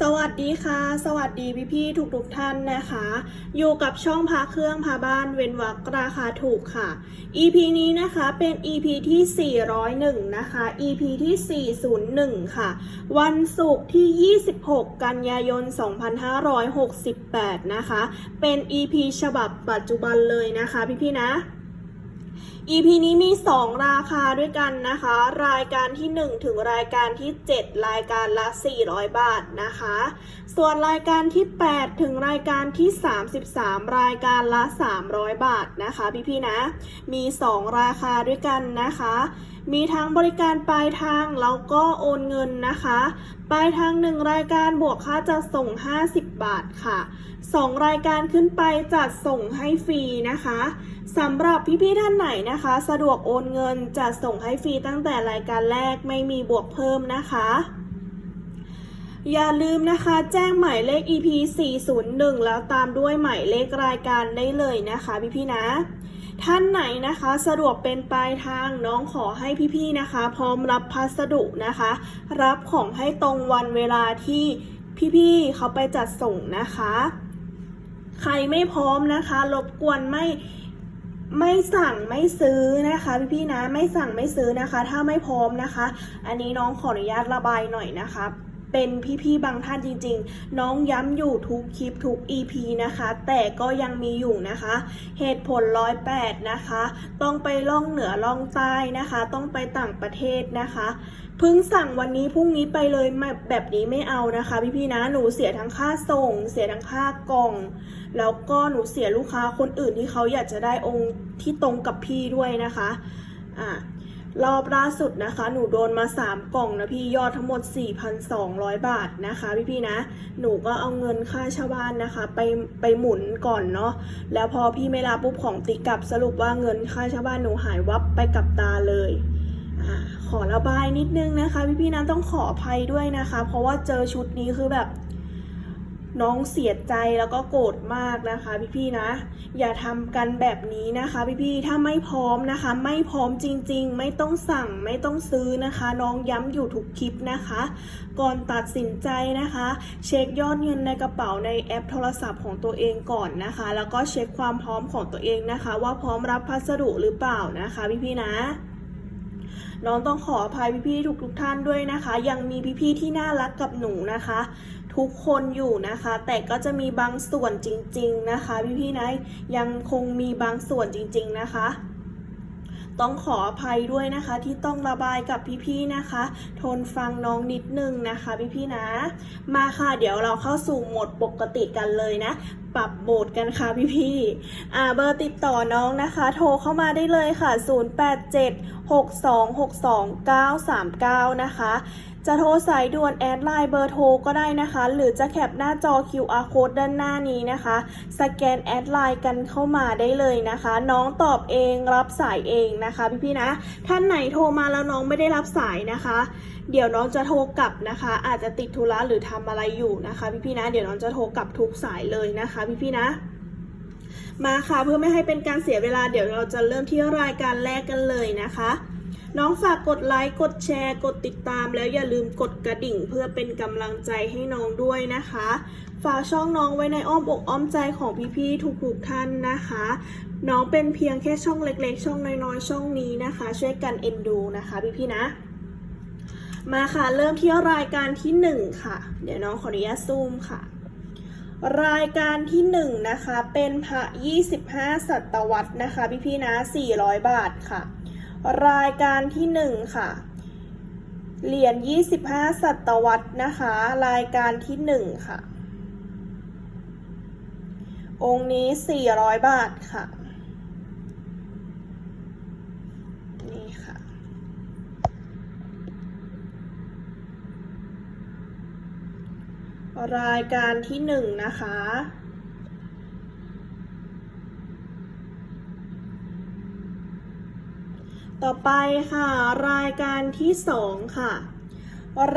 สวัสดีค่ะ สวัสดีพี่พี่ๆทุกๆท่านนะคะ อยู่กับช่องพาเครื่องพาบ้านเว้นวักราคาถูกค่ะ EP นี้นะคะเป็น EP ที่ 401 นะคะ EP ที่ 401 ค่ะ วันศุกร์ที่ 26 กันยายน 2568 นะคะ เป็น EP ฉบับปัจจุบันเลยนะคะพี่พี่นะ EP นี้มี 2 ราคาด้วยกันนะคะ รายการที่ 1 ถึงรายการที่ 7 รายการละ 400 บาทนะคะ ส่วนรายการที่ 8 ถึงรายการที่ 33 รายการละ 300 บาทนะคะพี่ๆนะ มี 2 ราคาด้วยกันนะคะ มีทั้งบริการปลายทางแล้วก็โอนเงินนะคะ ปลายทาง 1 รายการบวกค่าจัดส่ง 50 บาทค่ะ 2 รายการขึ้นไปจัดส่งให้ฟรีนะคะ สำหรับพี่ๆท่านไหนนะคะ สะดวกโอนเงินจัดส่งให้ฟรีตั้งแต่รายการแรกไม่มีบวกเพิ่มนะคะอย่าลืมนะคะแจ้งหมายเลข EP 401 แล้วตามด้วยหมายเลขรายการได้เลยนะคะพี่ๆนะ ท่านไหนนะคะสะดวกเป็นปลายทางน้องขอให้พี่ๆนะคะ พร้อมรับพัสดุนะคะ รับของให้ตรงวันเวลาที่พี่ๆเขาไปจัดส่งนะคะ ใครไม่พร้อมนะคะรบกวนไม่ ไม่สั่งไม่ซื้อนะคะพี่ๆนะไม่สั่งไม่ซื้อนะคะ ถ้าไม่พร้อมนะคะ อันนี้น้องขออนุญาตระบายหน่อยนะคะเป็นพี่ๆบางท่านจริงๆ น้องย้ำอยู่ทุกคลิปทุก EP นะคะ แต่ก็ยังมีอยู่นะคะ เหตุผลร้อยแปดนะคะ ต้องไปล่องเหนือล่องใต้นะคะ ต้องไปต่างประเทศนะคะ เพิ่งสั่งวันนี้พรุ่งนี้ไปเลยแบบนี้ไม่เอานะคะ พี่ๆนะหนูเสียทั้งค่าส่ง เสียทั้งค่ากล่อง แล้วก็หนูเสียลูกค้าคนอื่นที่เขาอยากจะได้องค์ที่ตรงกับพี่ด้วยนะคะอ่ารอบล่าสุดนะคะ หนูโดนมา 3 กล่องนะพี่ยอดทั้งหมด 4,200 บาทนะคะ พี่ๆนะ หนูก็เอาเงินค่าเช่าบ้านนะคะ ไปไปหมุนก่อนเนาะแล้วพอพี่ไม่รับปุ๊บของติกลับสรุปว่าเงินค่าเช่าบ้านหนูหายวับไปกับตาเลย ขอระบายนิดนึงนะคะ พี่ๆนะต้องขออภัยด้วยนะคะ เพราะว่าเจอชุดนี้คือแบบน้องเสียใจแล้วก็โกรธมากนะคะ พี่ๆนะ อย่าทำกันแบบนี้นะคะ พี่ๆถ้าไม่พร้อมนะคะ ไม่พร้อมจริง ๆ ไม่ต้องสั่งไม่ต้องซื้อนะคะ น้องย้ำอยู่ทุกคลิปนะคะ ก่อนตัดสินใจนะคะ เช็คยอดเงินในกระเป๋าในแอปโทรศัพท์ของตัวเองก่อนนะคะ แล้วก็เช็คความพร้อมของตัวเองนะคะ ว่าพร้อมรับพัสดุหรือเปล่านะคะ พี่ๆนะ น้องต้องขออภัยพี่ๆทุกๆท่านด้วยนะคะ ยังมีพี่ๆที่น่ารักกับหนูนะคะ ทุกคนอยู่นะคะ แต่ก็จะมีบางส่วนจริง ๆนะคะ พี่ๆนะยังคงมีบางส่วนจริง ๆ นะคะ ต้องขออภัยด้วยนะคะ ที่ต้องระบายกับพี่ๆนะคะ ทนฟังน้องนิดนึงนะคะพี่ๆนะ มาค่ะเดี๋ยวเราเข้าสู่โหมดปกติกันเลยนะ ปรับโหมดกันค่ะพี่ๆอ่าเบอร์ติดต่อน้องนะคะ โทรเข้ามาได้เลยค่ะ 0876262939 นะคะ จะโทรสายด่วนแอดไลน์เบอร์โทรก็ได้นะคะ หรือจะแคปหน้าจอ QR code ด้านหน้านี้นะคะ สแกนแอดไลน์กันเข้ามาได้เลยนะคะ น้องตอบเองรับสายเองนะคะพี่ๆนะ ท่านไหนโทรมาแล้วน้องไม่ได้รับสายนะคะ เดี๋ยวน้องจะโทรกลับนะคะ อาจจะติดธุระหรือทำอะไรอยู่นะคะพี่ๆนะ เดี๋ยวน้องจะโทรกลับทุกสายเลยนะคะพี่ๆนะมาค่ะเพื่อไม่ให้เป็นการเสียเวลาเดี๋ยวเราจะเริ่มที่รายการแรกกันเลยนะคะ น้องฝากกดไลค์กดแชร์กดติดตามแล้วอย่าลืมกดกระดิ่งเพื่อเป็นกำลังใจให้น้องด้วยนะคะ ฝากช่องน้องไว้ในอ้อมอกอ้อมใจของพี่ๆทุกๆท่านนะคะ น้องเป็นเพียงแค่ช่องเล็กๆ ช่องน้อยๆช่องนี้นะคะ ช่วยกันเอ็นดูนะคะพี่ๆนะมาค่ะเริ่มที่รายการที่หนึ่งค่ะ เดี๋ยวน้องขออนุญาตซูมค่ะ รายการที่หนึ่งนะคะ เป็นพระ 25ศตวรรษนะคะ พี่ๆนะ 400 บาทค่ะ รายการที่หนึ่งค่ะ เหรียญ 25 ศตวรรษนะคะ รายการที่หนึ่งค่ะ องค์นี้ 400 บาทค่ะ นี่ค่ะ รายการที่หนึ่งนะคะ ต่อไปค่ะ รายการที่สองค่ะ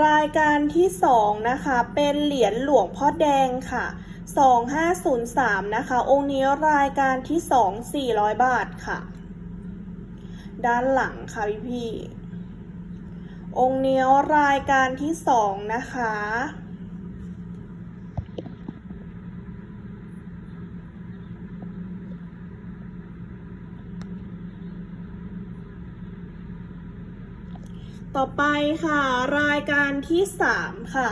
รายการที่สองนะคะ เป็นเหรียญหลวงพ่อแดงค่ะ 2503 นะคะ องค์นี้รายการที่สอง400 บาทค่ะ ด้านหลังค่ะพี่พี่องค์นี้รายการที่สองนะคะ ต่อไปค่ะ รายการที่ 3 ค่ะ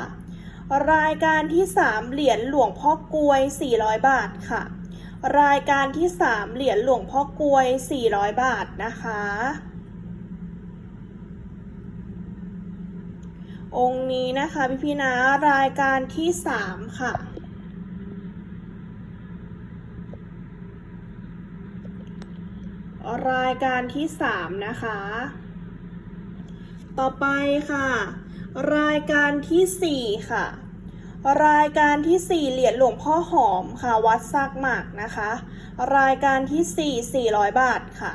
รายการที่ 3 เหรียญหลวงพ่อกลวย 400 บาทค่ะ รายการที่ 3 เหรียญหลวงพ่อกลวย 400 บาทนะคะ องค์นี้นะคะพี่พี่นะรายการที่ 3 ค่ะรายการที่ 3 นะคะ ต่อไปค่ะ รายการที่ 4 ค่ะ รายการที่ 4 เหรียญหลวงพ่อหอมค่ะ วัดซากหมากนะคะ รายการที่ 4 400 บาทค่ะ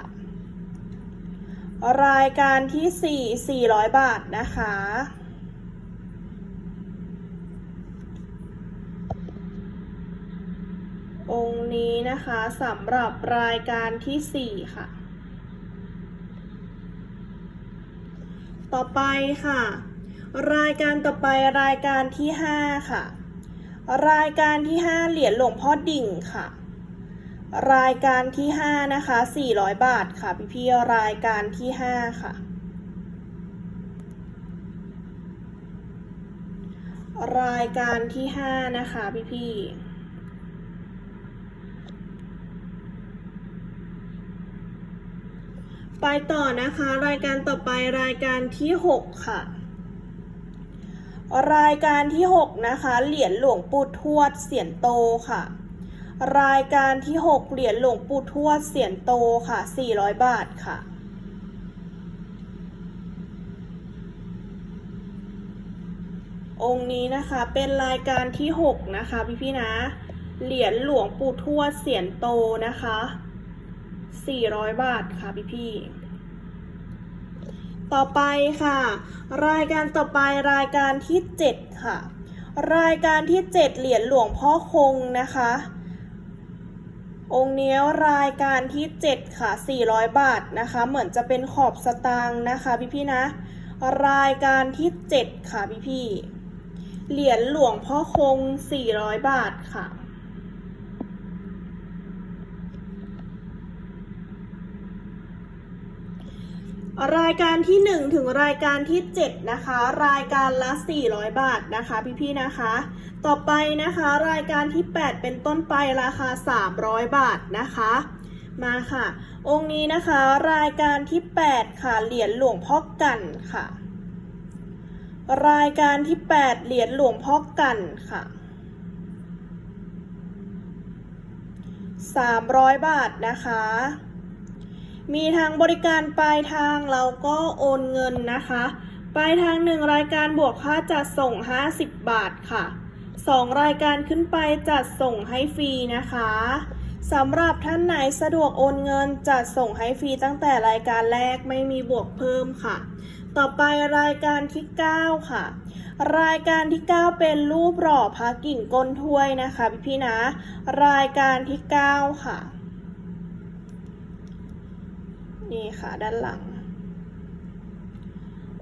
รายการที่ 4 400 บาทนะคะองค์นี้นะคะสำหรับรายการที่ 4 ค่ะ ต่อไปค่ะ รายการต่อไปรายการที่ 5 ค่ะ รายการที่ 5 เหรียญหลวงพ่อดิ่งค่ะ รายการที่ 5 นะคะ 400 บาทค่ะพี่พี่รายการที่ 5 ค่ะ รายการที่ 5 นะคะพี่พี่ ไปต่อนะคะรายการต่อไปรายการที่ 6 ค่ะ รายการที่ 6 นะคะ เหรียญหลวงปู่ทวดเสียนโตค่ะ รายการที่ 6 เหรียญหลวงปู่ทวดเสียนโตค่ะ 400 บาทค่ะองค์นี้นะคะเป็นรายการที่ 6 นะคะพี่ๆนะ เหรียญหลวงปู่ทวดเสียนโตนะคะ 400 บาทค่ะพี่ๆต่อไปค่ะ รายการต่อไปรายการที่ 7 ค่ะ รายการที่ 7 เหรียญหลวงพ่อคงนะคะ องค์เนี้ยรายการที่ 7 ค่ะ 400 บาทนะคะ เหมือนจะเป็นขอบสตางค์นะคะพี่ๆนะ รายการที่ 7 ค่ะพี่ๆเหรียญหลวงพ่อคง 400 บาทค่ะ รายการที่ 1 ถึงรายการที่ 7 นะคะ รายการละ 400 บาทนะคะ พี่ๆนะคะ ต่อไปนะคะรายการที่ 8 เป็นต้นไปราคา 300 บาทนะคะ มาค่ะ องค์นี้นะคะรายการที่ 8 ค่ะเหรียญหลวงพ่อกันค่ะ รายการที่ 8 เหรียญหลวงพ่อกันค่ะ 300 บาทนะคะ มีทางบริการปลายทางเราก็โอนเงินนะคะ ปลายทางหนึ่งรายการบวกค่าจัดส่ง 50 บาทค่ะ 2 รายการขึ้นไปจัดส่งให้ฟรีนะคะสำหรับท่านไหนสะดวกโอนเงินจัดส่งให้ฟรีตั้งแต่รายการแรกไม่มีบวกเพิ่มค่ะ ต่อไปรายการที่ 9 ค่ะ รายการที่ 9 เป็นรูปหล่อพระกิ่งก้นถ้วยนะคะพี่พี่ๆนะ รายการที่ 9 ค่ะ นี่ค่ะด้านหลัง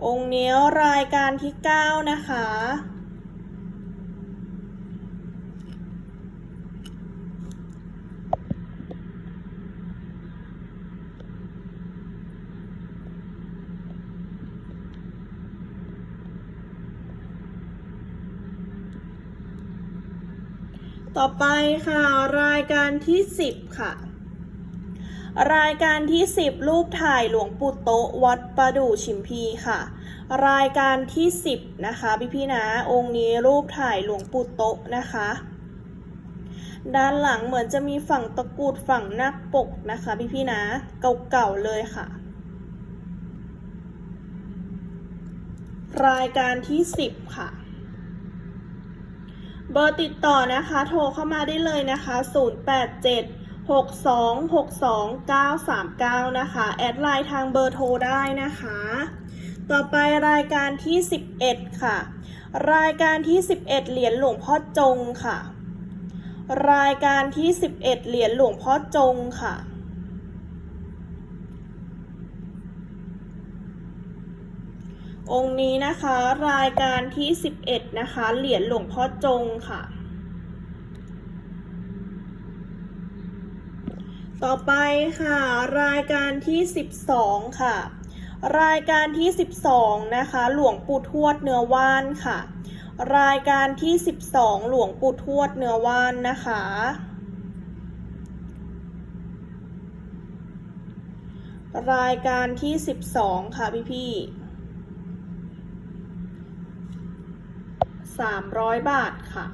องค์เนี้ยรายการที่ 9 นะคะ ต่อไปค่ะรายการที่ 10 ค่ะ รายการที่ 10 รูปถ่ายหลวงปู่โตวัดประดู่ชิมพีค่ะ รายการที่ 10 นะคะพี่พี่นะองค์นี้รูปถ่ายหลวงปู่โตนะคะ ด้านหลังเหมือนจะมีฝั่งตะกรุดฝั่งนักปกนะคะพี่พี่นะเก่าๆเลยค่ะ รายการที่ 10 ค่ะเบอร์ติดต่อนะคะ โทรเข้ามาได้เลยนะคะ 087 62 62 939 นะคะ แอดไลน์ทางเบอร์โทรได้นะคะ ต่อไปรายการที่ 11 ค่ะ รายการที่ 11 เหรียญหลวงพ่อจงค่ะ รายการที่ 11 เหรียญหลวงพ่อจงค่ะองค์นี้นะคะรายการที่ 11 นะคะ เหรียญหลวงพ่อจงค่ะ ต่อไปค่ะ รายการที่ 12 ค่ะ รายการที่ 12 นะคะ หลวงปู่ทวดเนื้อว่านค่ะ รายการที่ 12 หลวงปู่ทวดเนื้อว่านนะคะรายการที่ 12 ค่ะ พี่พี่สามร้อยบาทค่ะ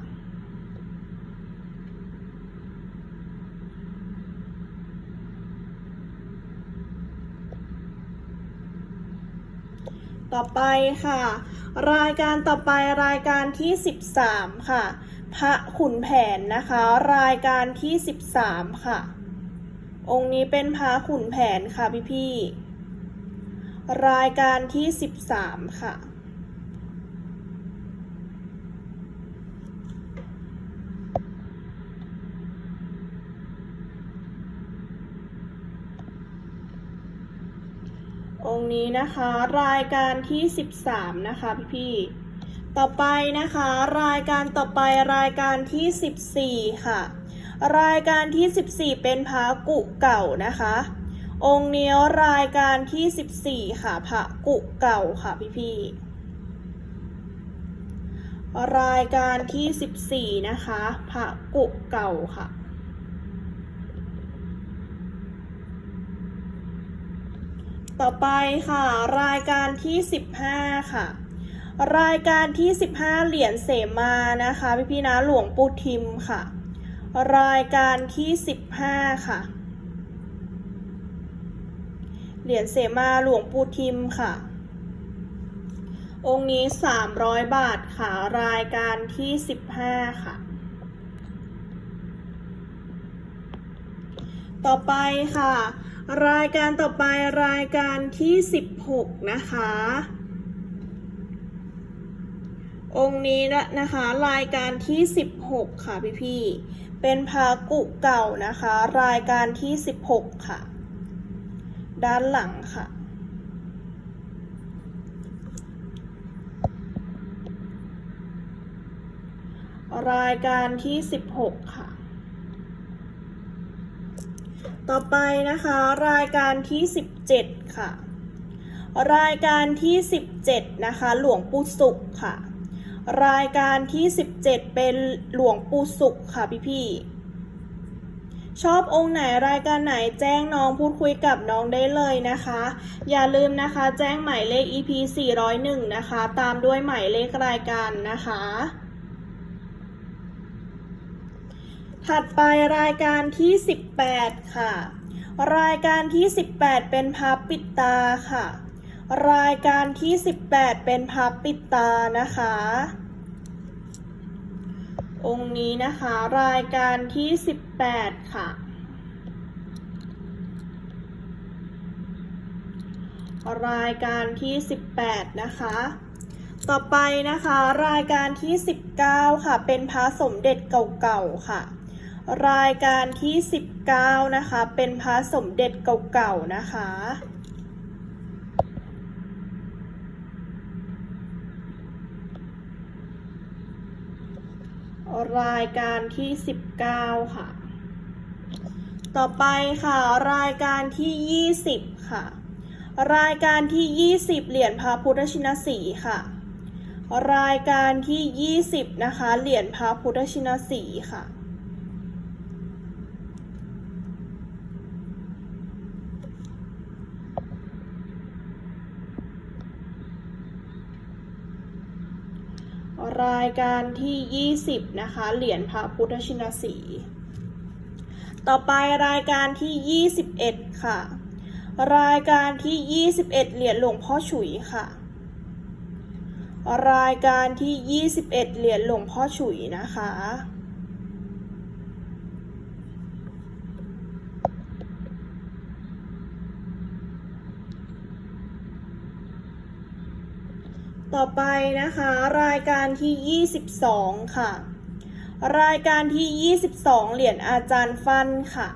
ต่อไปค่ะ รายการต่อไปรายการที่ 13 ค่ะ พระขุนแผนนะคะ รายการที่ 13 ค่ะ องค์นี้เป็นพระขุนแผนค่ะพี่พี่รายการที่ 13 ค่ะ องค์นี้นะคะ รายการที่ 13 นะคะพี่พี่ต่อไปนะคะ รายการต่อไปรายการที่ 14 ค่ะ รายการที่ 14 เป็นพระกุเก่านะคะ องค์นี้รายการที่ 14 ค่ะพระกุเก่าค่ะพี่พี่รายการที่ 14 นะคะพระกุเก่าค่ะ ต่อไปค่ะ รายการที่ 15 ค่ะ รายการที่ 15 เหรียญเสมานะคะ พี่พี่ๆนะหลวงปู่ทิมค่ะ รายการที่ 15 ค่ะ เหรียญเสมาหลวงปู่ทิมค่ะ องค์นี้ 300 บาทค่ะ รายการที่ 15 ค่ะต่อไปค่ะ รายการต่อไปรายการที่ 16 นะคะ องค์นี้นะนะคะ รายการที่ 16 ค่ะพี่พี่เป็นพากุเก่านะคะ รายการที่ 16 ค่ะ ด้านหลังค่ะรายการที่ 16 ค่ะ ต่อไปนะคะรายการที่ 17 ค่ะ รายการที่ 17 นะคะ หลวงปู่สุขค่ะ รายการที่ 17 เป็นหลวงปู่สุขค่ะพี่พี่ๆชอบองค์ไหนรายการไหนแจ้งน้องพูดคุยกับน้องได้เลยนะคะ อย่าลืมนะคะแจ้งหมายเลข EP 401 นะคะ ตามด้วยหมายเลขรายการนะคะ ถัดไปรายการที่ 18 ค่ะ รายการที่ 18 เป็นพับปิดตาค่ะ รายการที่ 18 เป็นพับปิดตานะคะ องค์นี้นะคะ รายการที่ 18 ค่ะ รายการที่ 18 นะคะต่อไปนะคะ รายการที่ 19 ค่ะ เป็นพระสมเด็จเก่าๆค่ะ รายการที่ 19 นะคะ เป็นพระสมเด็จเก่าๆ นะคะ รายการที่ 19 ค่ะ ต่อไปค่ะ รายการที่ 20 ค่ะ รายการที่ 20 เหรียญพระพุทธชินสีค่ะ รายการที่ 20 นะคะ เหรียญพระพุทธชินสีค่ะ รายการที่ 20 นะคะ เหรียญพระพุทธชินสี ต่อไปรายการที่ 21 ค่ะ รายการที่ 21 เหรียญหลวงพ่อฉุยค่ะ รายการที่ 21 เหรียญหลวงพ่อฉุยนะคะ ต่อไปนะคะ รายการที่ 22 ค่ะ รายการที่ 22 เหรียญอาจารย์ฟันค่ะ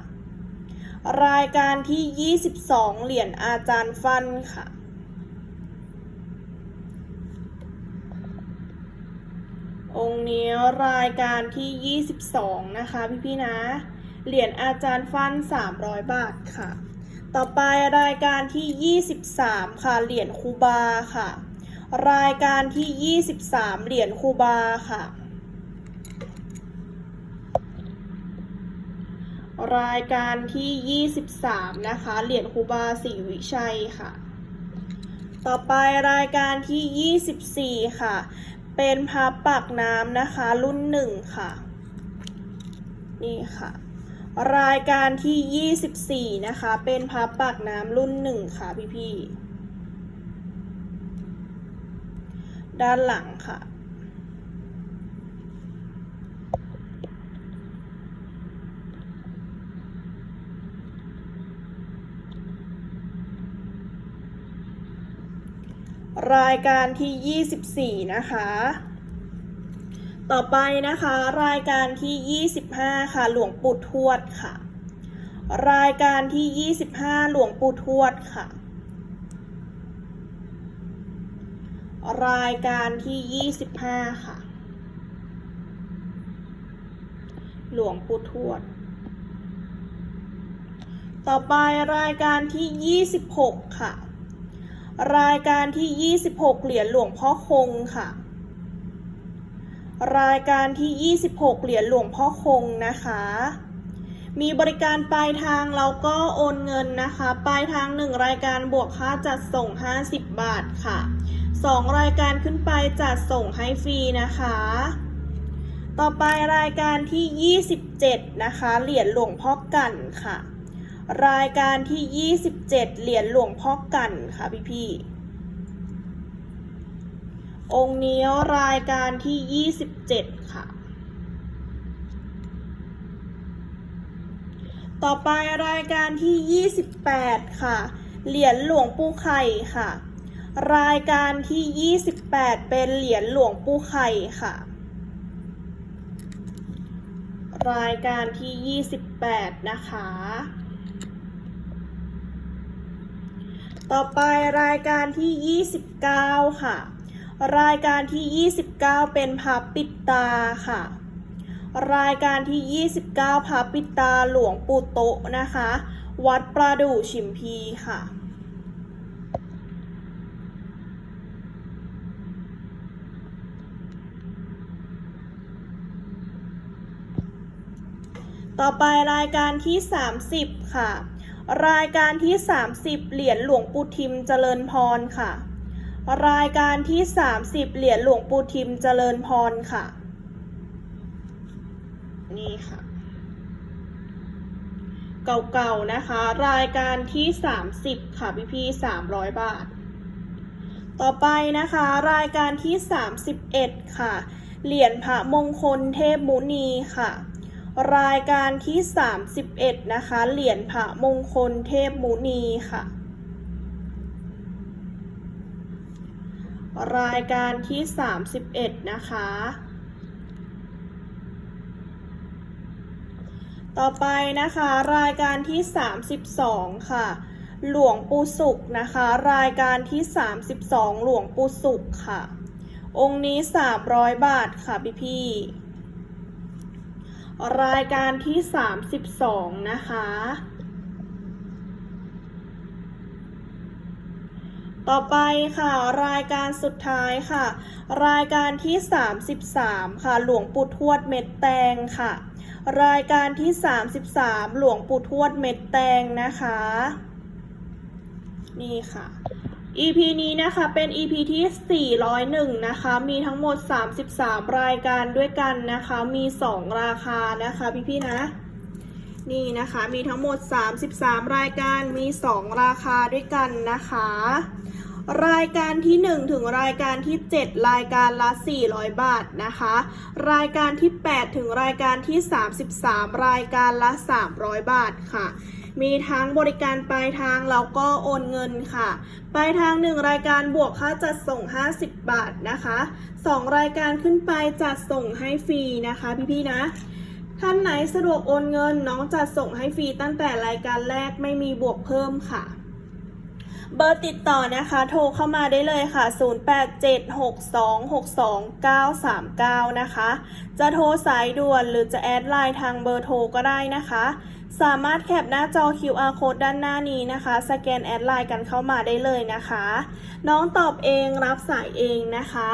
รายการที่ 22 เหรียญอาจารย์ฟันค่ะ องค์นี้รายการที่ 22 นะคะพี่ๆนะ เหรียญอาจารย์ฟัน 300 บาทค่ะ ต่อไปรายการที่ 23 ค่ะ เหรียญคูบาค่ะ รายการที่ 23 เหรียญคูบาค่ะ รายการที่ 23 นะคะ เหรียญคูบาศรีวิชัยค่ะ ต่อไปรายการที่ 24 ค่ะ เป็นพับปากน้ำนะคะ รุ่นหนึ่งค่ะ นี่ค่ะรายการที่ 24 นะคะ เป็นพับปากน้ำรุ่นหนึ่งค่ะพี่ๆ ด้านหลังค่ะ รายการที่ 24 นะคะ ต่อไปนะคะ รายการที่ 25 ค่ะ หลวงปู่ทวดค่ะ รายการที่ 25 หลวงปู่ทวดค่ะ รายการที่ 25 ค่ะ หลวงปู่ทวด ต่อไปรายการที่ 26 ค่ะ รายการที่ 26 เหรียญหลวงพ่อคงค่ะ รายการที่ 26 เหรียญหลวงพ่อคงนะคะมีบริการปลายทางแล้วก็โอนเงินนะคะ ปลายทาง 1 รายการบวกค่าจัดส่ง 50 บาทค่ะ 2 รายการขึ้นไปจัดส่งให้ฟรีนะคะ ต่อไปรายการที่ 27 นะคะ เหรียญหลวงพ่อกันค่ะ รายการที่ 27 เหรียญหลวงพ่อกันค่ะพี่พี่องค์นี้รายการที่ 27 ค่ะ ต่อไปรายการที่ 28 ค่ะ เหรียญหลวงปู่ไข่ค่ะ รายการที่ 28 เป็นเหรียญหลวงปู่ไข่ค่ะ รายการที่ 28 นะคะ ต่อไปรายการที่ 29 ค่ะ รายการที่ 29 เป็นพับปิดตาค่ะ รายการที่ 29พับปิดตาหลวงปู่โตะนะคะ วัดประดู่ชิมพีค่ะ ต่อไปรายการที่ 30 ค่ะ รายการที่ 30 เหรียญหลวงปู่ทิมเจริญพรค่ะ รายการที่ 30 เหรียญหลวงปู่ทิมเจริญพรค่ะ นี่ค่ะเก่าๆนะคะ รายการที่ 30 ค่ะพี่ๆ300 บาท ต่อไปนะคะ รายการที่ 31 ค่ะ เหรียญพระมงคลเทพมุนีค่ะ รายการที่ 31 นะคะ เหรียญพระมงคลเทพมุนีค่ะ รายการที่ 31 นะคะ ต่อไปนะคะ รายการที่ 32 ค่ะ หลวงปู่สุขนะคะ รายการที่ 32 หลวงปู่สุขค่ะ องค์นี้ 300 บาทค่ะพี่พี่ รายการที่ 32 นะคะ ต่อไปค่ะ รายการสุดท้ายค่ะ รายการที่ 33 ค่ะ หลวงปู่ทวดเม็ดแตงค่ะ รายการที่ 33 หลวงปู่ทวดเม็ดแตงนะคะ นี่ค่ะ EP นี้นะคะเป็น EP ที่ 401 นะคะ มีทั้งหมด 33 รายการด้วยกันนะคะ มี 2 ราคานะคะพี่ๆนะ นี่นะคะมีทั้งหมด 33 รายการมี 2 ราคาด้วยกันนะคะ รายการที่ 1 ถึงรายการที่ 7 รายการละ 400 บาทนะคะ รายการที่ 8 ถึงรายการที่ 33 รายการละ 300 บาทค่ะ มีทั้งบริการปลายทางแล้วก็โอนเงินค่ะ ปลายทาง 1 รายการบวกค่าจัดส่ง 50 บาทนะคะ 2 รายการขึ้นไปจัดส่งให้ฟรีนะคะพี่ๆนะท่านไหนสะดวกโอนเงินน้องจะส่งให้ฟรีตั้งแต่รายการแรกไม่มีบวกเพิ่มค่ะ เบอร์ติดต่อนะคะ โทรเข้ามาได้เลยค่ะ 0876262939 นะคะ จะโทรสายด่วนหรือจะแอดไลน์ทางเบอร์โทรก็ได้นะคะ สามารถแคปหน้าจอ QR code ด้านหน้านี้นะคะ สแกนแอดไลน์กันเข้ามาได้เลยนะคะ น้องตอบเองรับสายเองนะคะ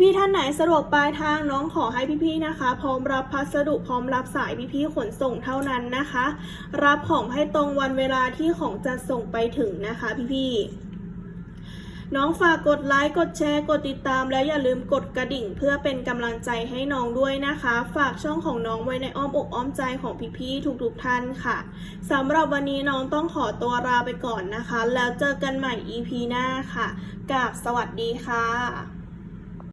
พี่ๆท่านไหนสะดวกปลายทางน้องขอให้พี่ๆนะคะ พร้อมรับพัสดุพร้อมรับสายพี่ๆขนส่งเท่านั้นนะคะ รับของให้ตรงวันเวลาที่ของจะส่งไปถึงนะคะพี่ๆ น้องฝากกดไลค์กดแชร์กดติดตาม และอย่าลืมกดกระดิ่ง เพื่อเป็นกำลังใจให้น้องด้วยนะคะ ฝากช่องของน้องไว้ในอ้อมอกอ้อมใจของพี่ๆทุกๆท่านค่ะสำหรับวันนี้น้องต้องขอตัวลาไปก่อนนะคะ แล้วเจอกันใหม่ EP หน้าค่ะกราบสวัสดีค่ะ